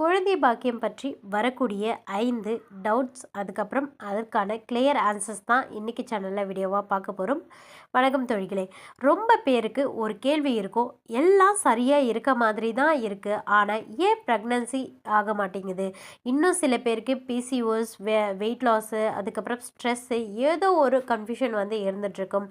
குழந்தை பாக்கியம் பற்றி வரக்கூடிய ஐந்து டவுட்ஸ் அதுக்கப்புறம் அதற்கான கிளியர் ஆன்சர்ஸ் தான் இன்றைக்கி சேனலில் வீடியோவாக பார்க்க போகிறோம் வணக்கம் தொழில்களே ரொம்ப பேருக்கு ஒரு கேள்வி இருக்கும். எல்லாம் சரியாக இருக்க மாதிரி தான் இருக்குது ஆனால் ஏன் ப்ரெக்னன்சி ஆக மாட்டேங்குது? இன்னும் சில பேருக்கு பிசிஓஸ் வெ வெயிட் லாஸு அதுக்கப்புறம் ஸ்ட்ரெஸ்ஸு ஏதோ ஒரு கன்ஃபியூஷன் வந்து இருந்துகிட்ருக்கும்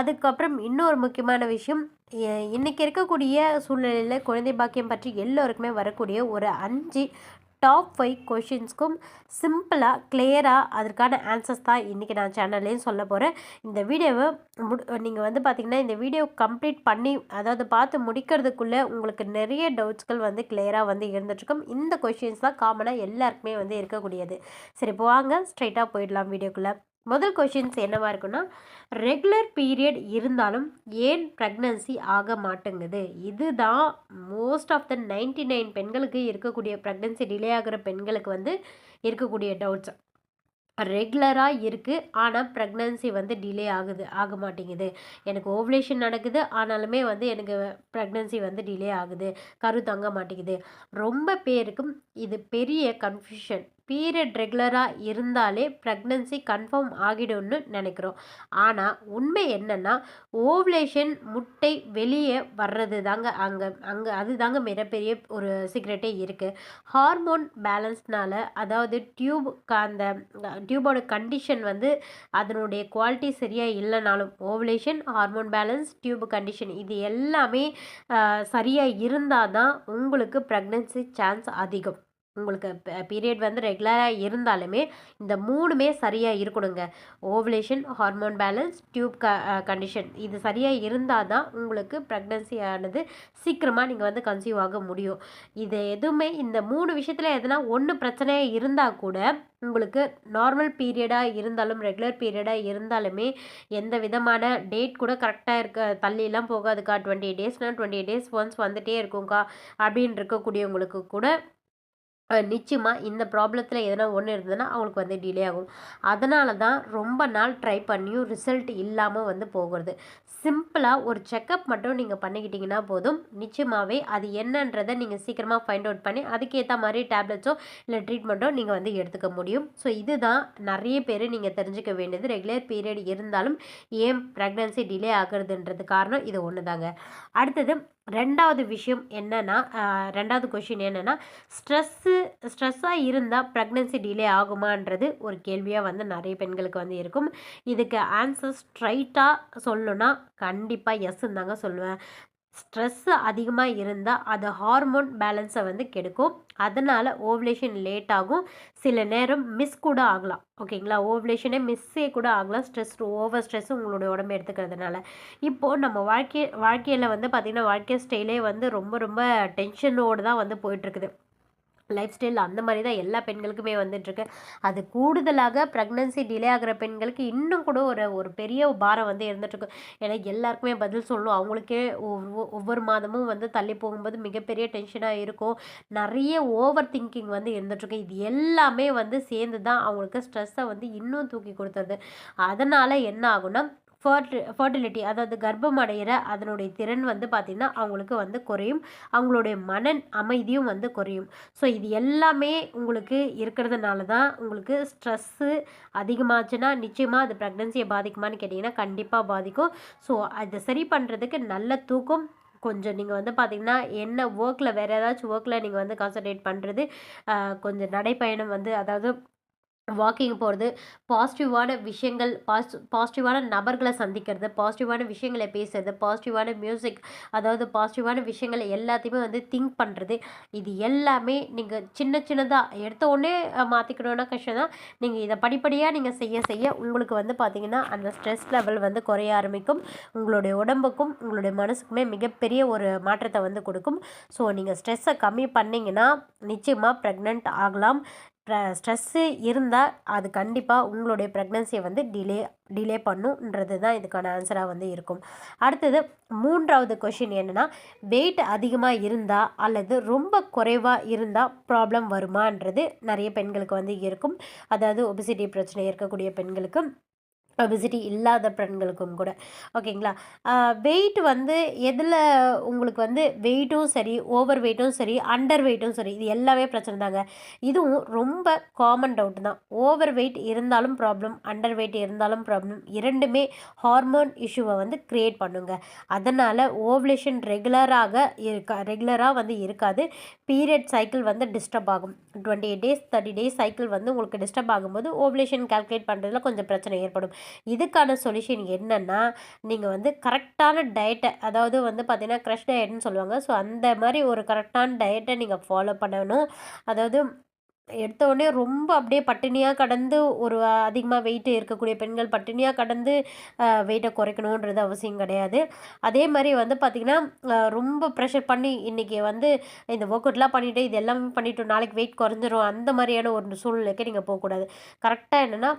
அதுக்கப்புறம் இன்னொரு முக்கியமான விஷயம் எ- இருக்கக்கூடிய சூழ்நிலையில் குழந்தை பாக்கியம் பற்றி எல்லோருக்குமே வரக்கூடிய ஒரு அஞ்சு டாப் ஃபைவ் கொஷின்ஸ்க்கும் சிம்பிளாக கிளியராக அதற்கான ஆன்சர்ஸ் தான் இன்றைக்கி நான் சேனல்லையும் சொல்ல போகிறேன் இந்த வீடியோவை முடி நீங்கள் வந்து பார்த்திங்கன்னா இந்த வீடியோ கம்ப்ளீட் பண்ணி அதாவது பார்த்து முடிக்கிறதுக்குள்ளே உங்களுக்கு நிறைய டவுட்ஸ்கள் வந்து கிளியராக வந்து இருந்துட்டுருக்கும். இந்த கொஷின்ஸ் தான் காமனாக எல்லாருக்குமே வந்து இருக்கக்கூடியது. சரி இப்போ வாங்க ஸ்ட்ரைட்டாக போயிடலாம் வீடியோக்குள்ளே. முதல் கொஷின்ஸ் என்னவாக இருக்குன்னா ரெகுலர் பீரியட் இருந்தாலும் ஏன் ப்ரெக்னன்சி ஆக மாட்டேங்குது? இதுதான் மோஸ்ட் ஆஃப் த 99 நைன் பெண்களுக்கு இருக்கக்கூடிய ப்ரெக்னன்சி டிலே ஆகிற பெண்களுக்கு வந்து இருக்கக்கூடிய டவுட்ஸ் ரெகுலராக இருக்குது ஆனால் ப்ரெக்னன்சி வந்து டிலே ஆகுது ஆக மாட்டேங்குது. எனக்கு ஓவலேஷன் நடக்குது ஆனாலுமே வந்து எனக்கு ப்ரெக்னன்சி வந்து டிலே ஆகுது கரு தங்க மாட்டேங்குது. ரொம்ப பேருக்கும் இது பெரிய கன்ஃபியூஷன் பீரியட் ரெகுலராக இருந்தாலே ப்ரெக்னன்சி கன்ஃபார்ம் ஆகிடும்னு நினைக்கிறோம். ஆனால் உண்மை என்னென்னா ஓவலேஷன் முட்டை வெளியே வர்றது தாங்க அங்கே அங்கே அதுதாங்க மிகப்பெரிய ஒரு சீக்ரெட்டே இருக்குது ஹார்மோன் பேலன்ஸ்னால அதாவது டியூப் அந்த டியூபோட கண்டிஷன் வந்து அதனுடைய குவாலிட்டி சரியாக இல்லைனாலும் ovulation hormone balance tube condition இது எல்லாமே சரியாக இருந்தால் தான் உங்களுக்கு ப்ரெக்னன்சி சான்ஸ் அதிகம். உங்களுக்கு பீரியட் வந்து ரெகுலராக இருந்தாலுமே இந்த மூணுமே சரியாக இருக்கணுங்க. ஓவலேஷன் ஹார்மோன் பேலன்ஸ் டியூப் க கண்டிஷன் இது சரியாக இருந்தால் தான் உங்களுக்கு ப்ரெக்னன்சி ஆனது சீக்கிரமாக நீங்கள் வந்து கன்சீவ் ஆக முடியும். இது எதுவுமே இந்த மூணு விஷயத்தில் எதனா ஒன்று பிரச்சனையாக இருந்தால் கூட உங்களுக்கு நார்மல் பீரியடாக இருந்தாலும் ரெகுலர் பீரியடாக இருந்தாலுமே எந்த விதமான டேட் கூட கரெக்டாக இருக்க தள்ளிலாம் போகாதுக்கா. டுவெண்ட்டி டேஸ்னால் டுவெண்ட்டி டேஸ் ஒன்ஸ் வந்துகிட்டே இருக்கும்க்கா. அப்படின்னு இருக்கக்கூடியவங்களுக்கு கூட நிச்சயமாக இந்த ப்ராப்ளத்தில் எதனா ஒன்று இருந்ததுன்னா அவங்களுக்கு வந்து டிலே ஆகும். அதனால தான் ரொம்ப நாள் ட்ரை பண்ணியும் ரிசல்ட் இல்லாமல் வந்து போகிறது. சிம்பிளாக ஒரு செக்கப் மட்டும் நீங்கள் பண்ணிக்கிட்டிங்கன்னா போதும். நிச்சயமாகவே அது என்னன்றதை நீங்கள் சீக்கிரமாக ஃபைண்ட் அவுட் பண்ணி அதுக்கேற்ற மாதிரி டேப்லெட்ஸோ இல்லை ட்ரீட்மெண்ட்டோ நீங்கள் வந்து எடுத்துக்க முடியும். ஸோ இதுதான் நிறைய பேர் நீங்கள் தெரிஞ்சுக்க வேண்டியது. ரெகுலர் பீரியட் இருந்தாலும் ஏன் ப்ரெக்னன்சி டிலே ஆகுறதுன்றது காரணம் இது ஒன்று தாங்க அடுத்தது ரெண்டாவது விஷயம் என்னென்னா ரெண்டாவது கொஷின் என்னென்னா ஸ்ட்ரெஸ்ஸு ஸ்ட்ரெஸ்ஸாக இருந்தால் ப்ரெக்னன்சி டிலே ஆகுமான்றது ஒரு கேள்வியாக வந்து நிறைய பெண்களுக்கு வந்து இருக்கும். இதுக்கு ஆன்சர் ஸ்ட்ரைட்டாக சொல்லணுன்னா கண்டிப்பாக எஸ்ன்னு தாங்க சொல்லுவேன். ஸ்ட்ரெஸ்ஸு அதிகமாக இருந்தால் அது ஹார்மோன் பேலன்ஸை வந்து கெடுக்கும். அதனால் ஓவலேஷன் லேட் ஆகும் சில நேரம் மிஸ் கூட ஆகலாம். ஓகேங்களா? ஓவலேஷனே மிஸ்ஸே கூட ஆகலாம். ஸ்ட்ரெஸ் ஓவர் ஸ்ட்ரெஸ் உங்களுடைய உடம்பு எடுத்துக்கிறதுனால. இப்போது நம்ம வாழ்க்கை வாழ்க்கையில் வந்து பார்த்திங்கன்னா வாழ்க்கை ஸ்டைலே வந்து ரொம்ப ரொம்ப டென்ஷனோடு தான் வந்து போயிட்டுருக்குது. லைஃப் ஸ்டைல் அந்த மாதிரி தான் எல்லா பெண்களுக்குமே வந்துட்டுருக்கு. அது கூடுதலாக ப்ரெக்னன்சி டிலே ஆகிற பெண்களுக்கு இன்னும் கூட ஒரு ஒரு பெரிய பாரம் வந்து இருந்துகிட்ருக்கு ஏன்னா எல்லாருக்குமே பதில் சொல்லணும். அவங்களுக்கே ஒவ்வொ- ஒவ்வொரு மாதமும் வந்து தள்ளி போகும்போது மிகப்பெரிய டென்ஷனாக இருக்கும். நிறைய ஓவர் திங்கிங் வந்து இருந்துகிட்ருக்கு இது எல்லாமே வந்து சேர்ந்து தான் அவங்களுக்கு ஸ்ட்ரெஸ்ஸை வந்து இன்னும் தூக்கி கொடுத்துருது அதனால் என்ன ஆகும்னா ஃபர்டி ஃபர்டிலிட்டி அதாவது கர்ப்பம் அடைகிற அதனுடைய திறன் வந்து பார்த்திங்கன்னா அவங்களுக்கு வந்து குறையும். அவங்களுடைய மன அமைதியும் வந்து குறையும். ஸோ இது எல்லாமே உங்களுக்கு இருக்கிறதுனால தான் உங்களுக்கு ஸ்ட்ரெஸ்ஸு அதிகமாச்சுன்னா நிச்சயமாக அது ப்ரெக்னன்சியை பாதிக்குமான்னு கேட்டிங்கன்னா கண்டிப்பாக பாதிக்கும். ஸோ அதை சரி பண்ணுறதுக்கு நல்ல தூக்கம் கொஞ்சம் நீங்கள் வந்து பார்த்தீங்கன்னா என்ன ஒர்க்கில் வேறு ஏதாச்சும் ஒர்க்கில் நீங்கள் வந்து கான்சன்ட்ரேட் பண்ணுறது கொஞ்சம் நடைப்பயணம் வந்து அதாவது வாக்கிங் போகிறது பாசிட்டிவான விஷயங்கள் பாஸ் பாசிட்டிவான நபர்களை சந்திக்கிறது பாசிட்டிவான விஷயங்களை பேசுறது பாசிட்டிவான மியூசிக் அதாவது பாசிட்டிவான விஷயங்களை எல்லாத்தையுமே வந்து திங்க் பண்ணுறது இது எல்லாமே நீங்கள் சின்ன சின்னதாக எடுத்த உடனே மாற்றிக்கணுன்னா கஷ்டம் தான். நீங்கள் இதை படிப்படியாக நீங்கள் செய்ய செய்ய உங்களுக்கு வந்து பார்த்திங்கன்னா அந்த ஸ்ட்ரெஸ் லெவல் வந்து குறைய ஆரம்பிக்கும். உங்களுடைய உடம்புக்கும் உங்களுடைய மனசுக்குமே மிகப்பெரிய ஒரு மாற்றத்தை வந்து கொடுக்கும். ஸோ நீங்கள் ஸ்ட்ரெஸ்ஸை கம்மி பண்ணிங்கன்னா நிச்சயமாக ப்ரெக்னென்ட் ஆகலாம். ஸ்ட்ரெஸ்ஸு இருந்தால் அது கண்டிப்பாக உங்களுடைய ப்ரெக்னன்சியை வந்து டிலே டிலே பண்ணுன்றது தான் இதுக்கான ஆன்சராக வந்து இருக்கும். அடுத்தது மூன்றாவது கொஷின் என்னென்னா வெயிட் அதிகமாக இருந்தால் அல்லது ரொம்ப குறைவாக இருந்தால் ப்ராப்ளம் வருமான்றது நிறைய பெண்களுக்கு வந்து இருக்கும். அதாவது ஒபிசிட்டி பிரச்சனை இருக்கக்கூடிய பெண்களுக்கு ஒபிசிட்டி இல்லாத பெண்களுக்கும் கூட. ஓகேங்களா வெயிட் வந்து எதில் உங்களுக்கு வந்து வெயிட்டும் சரி ஓவர் வெயிட்டும் சரி அண்டர் வெயிட்டும் சரி இது எல்லாமே பிரச்சனை தாங்க. இதுவும் ரொம்ப காமன் டவுட் தான். ஓவர் வெயிட் இருந்தாலும் ப்ராப்ளம் அண்டர் வெயிட் இருந்தாலும் ப்ராப்ளம் இரண்டுமே ஹார்மோன் இஷ்யூவை வந்து க்ரியேட் பண்ணுங்க. அதனால் ஓவலேஷன் ரெகுலராக இருக்கா ரெகுலராக வந்து இருக்காது. பீரியட் சைக்கிள் வந்து டிஸ்டர்ப் ஆகும். Twenty eight days thirty days cycle வந்து உங்களுக்கு டிஸ்டர்ப் ஆகும்போது ஓவலேஷன் கால்குலேட் பண்ணுறதுல கொஞ்சம் பிரச்சனை ஏற்படும். இதுக்கான சொல்யூஷன் என்னென்னா நீங்கள் வந்து கரெக்டான டயட்டை அதாவது வந்து பார்த்திங்கன்னா க்ரஷ் டயட்னு சொல்லுவாங்க. ஸோ அந்த மாதிரி ஒரு கரெக்டான டயட்டை நீங்கள் ஃபாலோ பண்ணணும். அதாவது எடுத்த உடனே ரொம்ப அப்படியே பட்டினியாக கடந்து ஒரு அதிகமாக வெயிட் இருக்கக்கூடிய பெண்கள் பட்டினியாக கடந்து வெயிட்டை குறைக்கணுன்றது அவசியம் கிடையாது. அதே மாதிரி வந்து பார்த்திங்கன்னா ரொம்ப ப்ரெஷர் பண்ணி இன்றைக்கி வந்து இந்த ஒர்க் அவுட்லாம் பண்ணிவிட்டு இது எல்லாமே பண்ணிவிட்டு நாளைக்கு வெயிட் குறைஞ்சிரும். அந்த மாதிரியான ஒரு சூழ்நிலைக்கு நீங்கள் போகக்கூடாது. கரெக்டாக என்னென்னா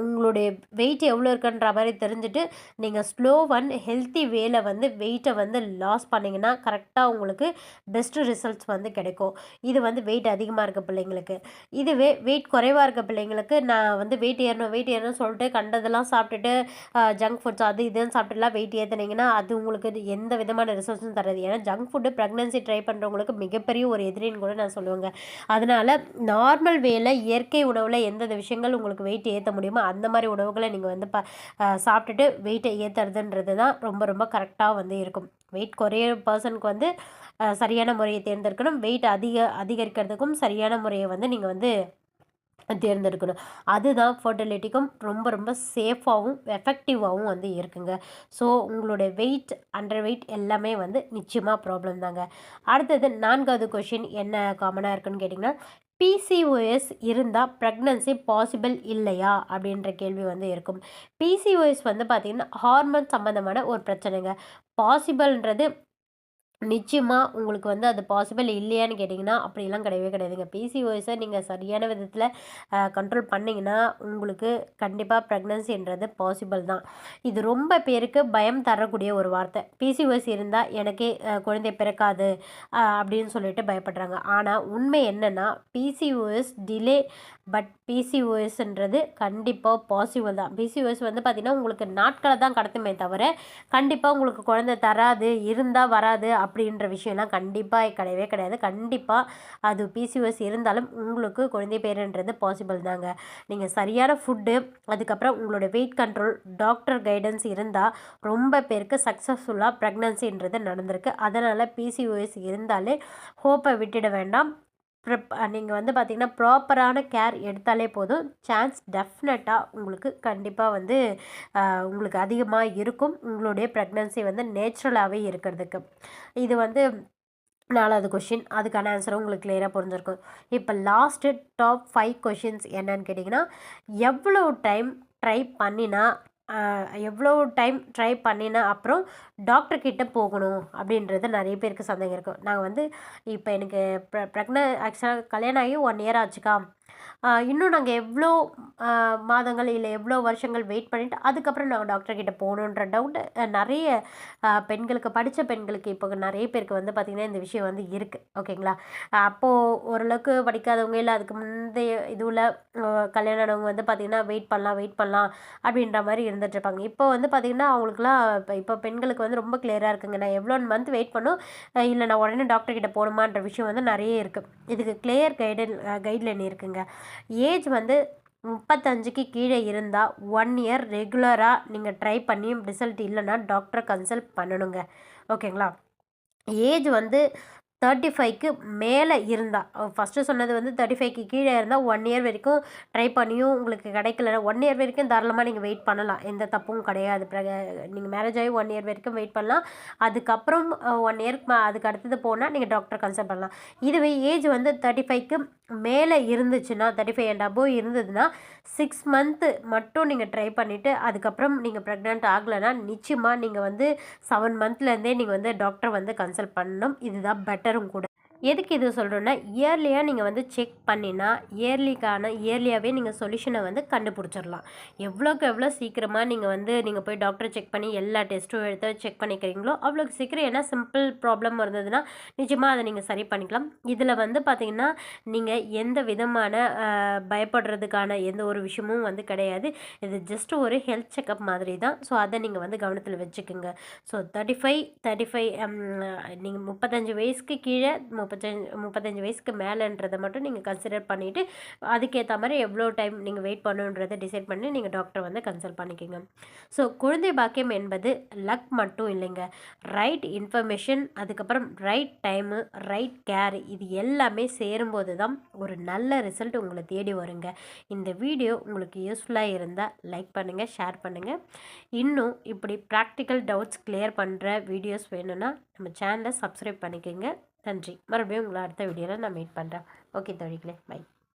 உங்களுடைய வெயிட் எவ்வளோ இருக்குன்ற மாதிரி தெரிஞ்சுட்டு நீங்கள் ஸ்லோ அண்ட் ஹெல்த்தி வேல வந்து வெயிட்டை வந்து லாஸ் பண்ணிங்கன்னா கரெக்டாக உங்களுக்கு பெஸ்ட்டு ரிசல்ட்ஸ் வந்து கிடைக்கும். இது வந்து வெயிட் அதிகமாக இருக்க பிள்ளைங்களுக்கு. இதுவே வெயிட் குறைவாக இருக்க பிள்ளைங்களுக்கு நான் வந்து வெயிட் ஏறணும் வெயிட் ஏறணும் சொல்லிட்டு கண்டதெல்லாம் சாப்பிட்டுட்டு ஜங்க் ஃபுட்ஸ் அது இதுன்னு சாப்பிட்டுலாம் வெயிட் ஏற்றுனீங்கன்னா அது உங்களுக்கு எந்த விதமான ரிசல்ட்ஸும் தராது. ஏன்னா ஜங்க் ஃபுட்டு ப்ரெக்னன்சி ட்ரை பண்ணுறவங்களுக்கு மிகப்பெரிய ஒரு எதிரின்னு கூட நான் சொல்லுவேங்க. அதனால் நார்மல் வேல இயற்கை உணவில் எந்தெந்த விஷயங்கள் உங்களுக்கு வெயிட் ஏற்ற முடியுமோ அந்த மாதிரி உணவுகளை நீங்கள் வந்து ப சாப்பிட்டுட்டு வெயிட்டை ஏற்றுறதுன்றது தான் ரொம்ப ரொம்ப கரெக்டாக வந்து இருக்கும். வெயிட் குறைய பர்சனுக்கு வந்து சரியான முறையை தேர்ந்தெடுக்கணும். வெயிட் அதிக அதிகரிக்கிறதுக்கும் சரியான முறையை வந்து நீங்கள் வந்து தேர்ந்தெடுக்கணும். அதுதான் ஃபர்டிலிட்டிக்கும் ரொம்ப ரொம்ப சேஃபாகவும் எஃபெக்டிவாகவும் வந்து இருக்குங்க. ஸோ உங்களுடைய வெயிட் அண்டர் வெயிட் எல்லாமே வந்து நிச்சயமாக ப்ராப்ளம் தாங்க. அடுத்தது நான்காவது கொஷின் என்ன காமனாக இருக்குன்னு கேட்டிங்கன்னா பிசிஓஎஸ் இருந்தால் ப்ரெக்னன்சி பாசிபிள் இல்லையா? அப்படின்ற கேள்வி வந்து இருக்கும். பிசிஓஎஸ் வந்து பார்த்திங்கன்னா ஹார்மோன் சம்மந்தமான ஒரு பிரச்சனைங்க. பாசிபிள்ன்றது நிச்சயமாக உங்களுக்கு வந்து அது பாசிபிள் இல்லையான்னு கேட்டிங்கன்னா அப்படிலாம் கிடையவே கிடையாதுங்க. பிசிஓஎஸை நீங்கள் சரியான விதத்தில் கண்ட்ரோல் பண்ணிங்கன்னா உங்களுக்கு கண்டிப்பாக ப்ரெக்னன்சின்றது பாசிபிள் தான். இது ரொம்ப பேருக்கு பயம் தரக்கூடிய ஒரு வார்த்தை. பிசிஓஎஸ் இருந்தால் எனக்கே குழந்தை பிறக்காது அப்படின்னு சொல்லிட்டு பயப்படுறாங்க. ஆனால் உண்மை என்னென்னா பிசிஓஎஸ் டிலே பட் பிசிஓஎஸ்ன்றது கண்டிப்பாக பாசிபிள் தான். பிசிஓஎஸ் வந்து பார்த்திங்கன்னா உங்களுக்கு நாட்களை தான் கடத்துமே தவிர கண்டிப்பாக உங்களுக்கு குழந்தை தராது இருந்தால் வராது அப்படின்ற விஷயம்லாம் கண்டிப்பாக கிடையவே கிடையாது. கண்டிப்பாக அது பிசிஓஎஸ் இருந்தாலும் உங்களுக்கு குழந்தை பேருன்றது பாசிபிள் தாங்க. நீங்கள் சரியான ஃபுட்டு அதுக்கப்புறம் உங்களோட வெயிட் கண்ட்ரோல் டாக்டர் கைடன்ஸ் இருந்தால் ரொம்ப பேருக்கு சக்ஸஸ்ஃபுல்லாக ப்ரெக்னன்சின்றது நடந்திருக்கு. அதனால் பிசிஓஎஸ் இருந்தாலே ஹோப்பை விட்டுட வேண்டாம். ப்ரிப் நீங்கள் வந்து பார்த்திங்கன்னா ப்ராப்பரான கேர் எடுத்தாலே போதும். சான்ஸ் டெஃபினட்டாக உங்களுக்கு கண்டிப்பாக வந்து உங்களுக்கு அதிகமாக இருக்கும். உங்களுடைய ப்ரெக்னன்சி வந்து நேச்சுரலாகவே இருக்கிறதுக்கு. இது வந்து நாலாவது கொஷின் அதுக்கான ஆன்சரும் உங்களுக்கு கிளியராக புரிஞ்சிருக்கும். இப்போ லாஸ்ட்டு டாப் ஃபைவ் கொஷின்ஸ் என்னன்னு கேட்டிங்கன்னா எவ்வளோ டைம் ட்ரை பண்ணினா எவ்வளோ டைம் ட்ரை பண்ணின அப்புறம் டாக்டர்கிட்ட போகணும் அப்படின்றது நிறைய பேருக்கு சந்தேகம் இருக்கும். நாங்கள் வந்து இப்போ எனக்கு ப்ர ப்ரெக்ன ஆக்சுவலாக கல்யாணம் ஆகி ஒன் இயர் ஆச்சுக்கா. இன்னும் நாங்கள் எவ்வளோ மாதங்கள் இல்லை எவ்வளோ வருஷங்கள் வெயிட் பண்ணிவிட்டு அதுக்கப்புறம் நாங்கள் டாக்டர்கிட்ட போகணுன்ற டவுட்டு நிறைய பெண்களுக்கு படித்த பெண்களுக்கு இப்போ நிறைய பேருக்கு வந்து பார்த்திங்கன்னா இந்த விஷயம் வந்து இருக்குது ஓகேங்களா அப்போது ஓரளவுக்கு படிக்காதவங்க இல்லை அதுக்கு முந்தைய இதுவில் கல்யாணம் ஆனவங்க வந்து பார்த்திங்கன்னா வெயிட் பண்ணலாம் வெயிட் பண்ணலாம் அப்படின்ற மாதிரி இருந்துகிட்ருப்பாங்க இப்போ வந்து பார்த்திங்கன்னா அவங்களுக்குலாம் இப்போ இப்போ பெண்களுக்கு வந்து ரொம்ப கிளியராக இருக்குங்க. நான் எவ்வளோ மந்த் வெயிட் பண்ணும் இல்லை நான் உடனே டாக்டர்கிட்ட போகணுமான்ற விஷயம் வந்து நிறைய இருக்குது இதுக்கு கிளியர் கைடன் கைட்லைன் இருக்குங்க. ஏஜ் வந்து முப்பத்தஞ்சுக்கு கீழே இருந்தால் ஒன் இயர் ரெகுலராக நீங்கள் ட்ரை பண்ணியும் ரிசல்ட் இல்லைன்னா டாக்டரை கன்சல்ட் பண்ணணுங்க. ஓகேங்களா? ஏஜ் வந்து தேர்ட்டி ஃபைவ்க்கு மேலே இருந்தால் ஃபஸ்ட்டு சொன்னது வந்து தேர்ட்டி ஃபைவ்க்கு கீழே இருந்தால் ஒன் இயர் வரைக்கும் ட்ரை பண்ணியும் உங்களுக்கு கிடைக்கலன்னா ஒன் இயர் வரைக்கும் தாராளமாக நீங்கள் வெயிட் பண்ணலாம். எந்த தப்பும் கிடையாது. நீங்கள் மேரேஜ் ஆகி ஒன் இயர் வரைக்கும் வெயிட் பண்ணலாம். அதுக்கப்புறம் ஒன் இயர்க்கு அதுக்கு அடுத்தது போனால் நீங்கள் டாக்டர் கன்சல்ட் பண்ணலாம். இதுவே ஏஜ் வந்து தேர்ட்டி ஃபைவ்க்கு மேலே இருந்துச்சுன்னா தேர்ட்டி ஃபைவ் அண்ட் அபோவ் இருந்ததுன்னா சிக்ஸ் மந்த்து மட்டும் நீங்கள் ட்ரை பண்ணிவிட்டு அதுக்கப்புறம் நீங்கள் ப்ரெக்னென்ட் ஆகலைன்னா நிச்சயமாக நீங்கள் வந்து செவன் மந்த்லேருந்தே நீங்கள் வந்து டாக்டர் வந்து கன்சல்ட் பண்ணணும். இதுதான் பெட்டர் பெட்டரும் கூட எதுக்கு இது சொல்கிறோன்னா இயர்லியாக நீங்கள் வந்து செக் பண்ணினா இயர்லிக்கான இயர்லியாகவே நீங்கள் சொல்யூஷனை வந்து கண்டுபிடிச்சிடலாம். எவ்வளோக்கு எவ்வளோ சீக்கிரமாக நீங்கள் வந்து நீங்கள் போய் டாக்டரை செக் பண்ணி எல்லா டெஸ்ட்டும் எடுத்து செக் பண்ணிக்கிறீங்களோ அவ்வளோக்கு சீக்கிரம் ஏன்னா சிம்பிள் ப்ராப்ளம் இருந்ததுன்னா நிஜமாக அதை நீங்கள் சரி பண்ணிக்கலாம். இதில் வந்து பார்த்திங்கன்னா நீங்கள் எந்த விதமான பயப்படுறதுக்கான எந்த ஒரு விஷயமும் வந்து கிடையாது. இது ஜஸ்ட் ஒரு ஹெல்த் செக்கப் மாதிரி தான் ஸோ அதை நீங்கள் வந்து கவனத்தில் வச்சுக்கோங்க. So thirty five thirty five நீங்கள் முப்பத்தஞ்சு வயசுக்கு கீழே முப்பத்தஞ்சு முப்பத்தஞ்சு வயசுக்கு மேலேன்றதை மட்டும் நீங்கள் கன்சிடர் பண்ணிவிட்டு அதுக்கேற்ற மாதிரி எவ்வளோ டைம் நீங்கள் வெயிட் பண்ணுன்றதை டிசைட் பண்ணி நீங்கள் டாக்டரை வந்து கன்சல்ட் பண்ணிக்கோங்க. ஸோ குழந்தை பாக்கியம் என்பது லக் மட்டும் இல்லைங்க. ரைட் இன்ஃபர்மேஷன் அதுக்கப்புறம் ரைட் டைமு ரைட் கேர் இது எல்லாமே சேரும்போது தான் ஒரு நல்ல ரிசல்ட் உங்களை தேடி வருங்க. இந்த வீடியோ உங்களுக்கு யூஸ்ஃபுல்லாக இருந்தால் லைக் பண்ணுங்கள் ஷேர் பண்ணுங்கள் இன்னும் இப்படி ப்ராக்டிக்கல் டவுட்ஸ் கிளியர் பண்ணுற வீடியோஸ் வேணும்னா நம்ம சேனலை சப்ஸ்கிரைப் பண்ணிக்கோங்க. நன்றி. மறுபடியும் உங்களை அடுத்த வீடியோவில் நான் மீட் பண்ணுறேன் ஓகே தோழிகளே. பை